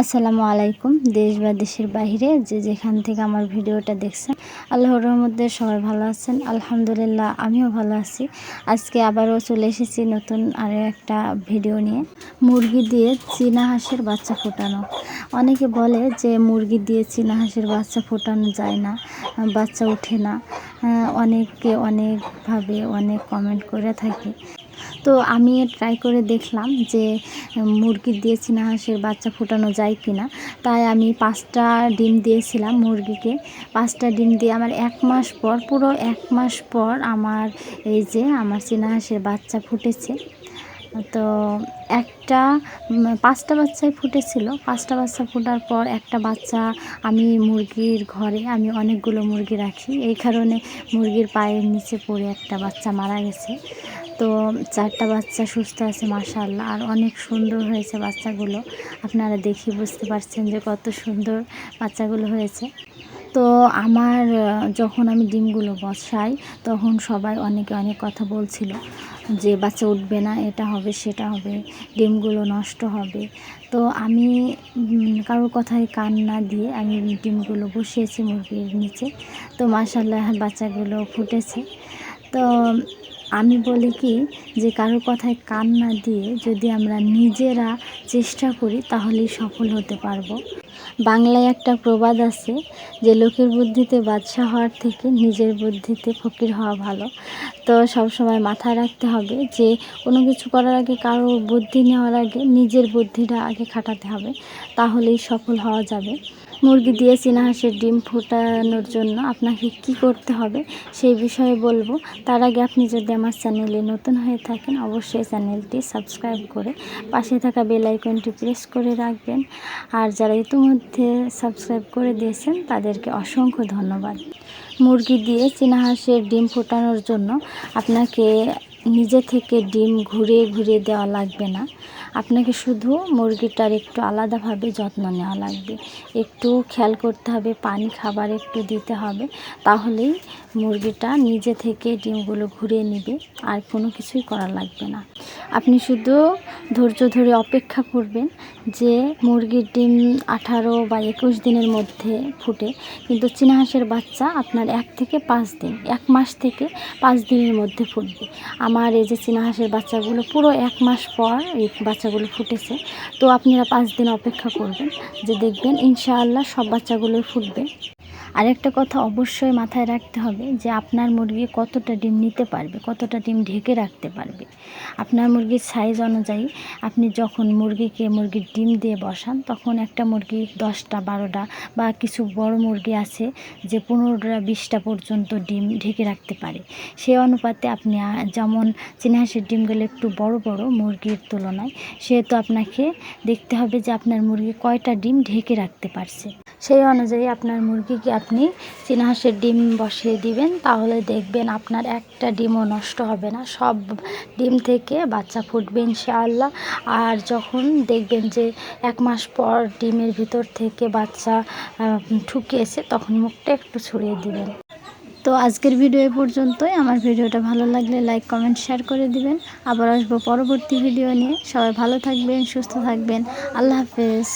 আসসালামু আলাইকুম, দেশ বা দেশের বাইরে যে যেখান থেকে আমার ভিডিওটা দেখছেন, আল্লাহর রহমতে সবাই ভালো আছেন, আলহামদুলিল্লাহ আমিও ভালো আছি। আজকে আবারও চলে এসেছি নতুন আরও একটা ভিডিও নিয়ে, মুরগি দিয়ে চীনা হাঁসের বাচ্চা ফোটানো। অনেকে বলে যে মুরগি দিয়ে চীনা হাঁসের বাচ্চা ফোটানো যায় না, বাচ্চা ওঠে না। অনেকে অনেকভাবে অনেক কমেন্ট করে থাকে। তো আমি ট্রাই করে দেখলাম যে মুরগি দিয়ে চীনা হাঁসের বাচ্চা ফোটানো যায় কি না তাই আমি পাঁচটা ডিম দিয়েছিলাম মুরগিকে। পাঁচটা ডিম দিয়ে আমার এক মাস পর, পুরো এক মাস পর আমার এই যে আমার চীনা হাঁসের বাচ্চা ফুটেছে। তো একটা পাঁচটা বাচ্চাই ফুটেছিল। পাঁচটা বাচ্চা ফোটার পর একটা বাচ্চা আমি মুরগির ঘরে, আমি অনেকগুলো মুরগি রাখি। এই কারণে মুরগির পায়ের নিচে পড়ে একটা বাচ্চা মারা গেছে। তো চারটা বাচ্চা সুস্থ আছে, মাশাআল্লাহ। আর অনেক সুন্দর হয়েছে বাচ্চাগুলো। আপনারা দেখি বুঝতে পারছেন যে কত সুন্দর বাচ্চাগুলো হয়েছে। তো আমার যখন আমি ডিমগুলো বসাই, তখন সবাই অনেকে অনেক কথা বলছিল যে বাচ্চা উঠবে না, এটা হবে, সেটা হবে, ডিমগুলো নষ্ট হবে। তো আমি কারোর কথায় কান না দিয়ে আমি ডিমগুলো বসিয়েছি মুরগির নিচে। তো মাশাল্লাহ বাচ্চাগুলো ফুটেছে। তো আমি বলি কি যে কারোর কথায় কান না দিয়ে যদি আমরা নিজেরা চেষ্টা করি তাহলেই সফল হতে পারব। বাংলায় একটা প্রবাদ আছে যে লোকের বুদ্ধিতে বাদশা হওয়ার থেকে নিজের বুদ্ধিতে ফকির হওয়া ভালো। তো সব সময় মাথায় রাখতে হবে যে কোনো কিছু করার আগে কারও বুদ্ধি নেওয়ার আগে নিজের বুদ্ধিটা আগে খাটাতে হবে, তাহলেই সফল হওয়া যাবে। মুরগি দিয়ে চীনা হাঁসের ডিম ফোটানোর জন্য আপনাকে কি করতে হবে সেই বিষয়ে বলব। তার আগে আপনি যদি আমার চ্যানেলে নতুন হয়ে থাকেন, অবশ্যই চ্যানেলটি সাবস্ক্রাইব করে পাশে থাকা বেল আইকনটি প্রেস করে রাখবেন। আর যারা ইতিমধ্যে সাবস্ক্রাইব করে দিয়েছেন, তাদেরকে অসংখ্য ধন্যবাদ। মুরগি দিয়ে চীনা হাঁসের ডিম ফোটানোর জন্য আপনাকে নিজে থেকে ডিম ঘুরিয়ে ঘুরিয়ে দেওয়া লাগবে না। আপনাকে শুধু মুরগিটার একটু আলাদাভাবে যত্ন নেওয়া লাগবে। একটু খেয়াল করতে হবে, পানি খাবার একটু দিতে হবে, তাহলেই মুরগিটা নিজে থেকে ডিমগুলো ঘুরিয়ে নেবে, আর কোনো কিছুই করা লাগবে না। আপনি শুধু ধৈর্য ধরে অপেক্ষা করবেন যে মুরগির ডিম আঠারো বা একুশ দিনের মধ্যে ফুটে, কিন্তু চীনা হাঁসের বাচ্চা আপনার এক থেকে পাঁচ দিন, এক মাস থেকে পাঁচ দিনের মধ্যে ফুটবে। আমার এই যে চীনা হাঁসের বাচ্চাগুলো পুরো এক মাস পর, এই বাচ্চাগুলো ফুটেছে। তো আপনারা পাঁচ দিন অপেক্ষা করবেন যে দেখবেন ইনশাআল্লাহ সব বাচ্চাগুলোই ফুটবে। আরেকটা কথা অবশ্যই মাথায় রাখতে হবে যে আপনার মুরগি কতটা ডিম নিতে পারবে, কতটা ডিম ঢেকে রাখতে পারবে। আপনার মুরগির সাইজ অনুযায়ী আপনি যখন মুরগিকে মুরগির ডিম দিয়ে বসান, তখন একটা মুরগি দশটা, বারোটা বা কিছু বড় মুরগি আছে যে পনেরোটা, বিশটা পর্যন্ত ডিম ঢেকে রাখতে পারে। সেই অনুপাতে আপনি যেমন চীনা হাঁসের ডিমগুলো একটু বড় বড় মুরগির তুলনায় সেহেতু আপনাকে দেখতে হবে যে আপনার মুরগি কয়টা ডিম ঢেকে রাখতে পারছে। সেই অনুযায়ী আপনার মুরগিকে আপনি চীনা হাঁসের ডিম বসিয়ে দিবেন, তাহলে দেখবেন আপনার একটা ডিমও নষ্ট হবে না। সব ডিম থেকে বাচ্চা ফুটবে ইনশাআল্লাহ। আর যখন দেখবেন যে এক মাস পর ডিমের ভিতর থেকে বাচ্চা ঠুকিয়েছে, তখন মুখটা একটু ছড়িয়ে দিবেন। তো আজকের ভিডিও এ পর্যন্তই। আমার ভিডিওটা ভালো লাগলে লাইক, কমেন্ট, শেয়ার করে দিবেন। আবার আসব পরবর্তী ভিডিও নিয়ে। সবাই ভালো থাকবেন, সুস্থ থাকবেন। আল্লাহ হাফেজ।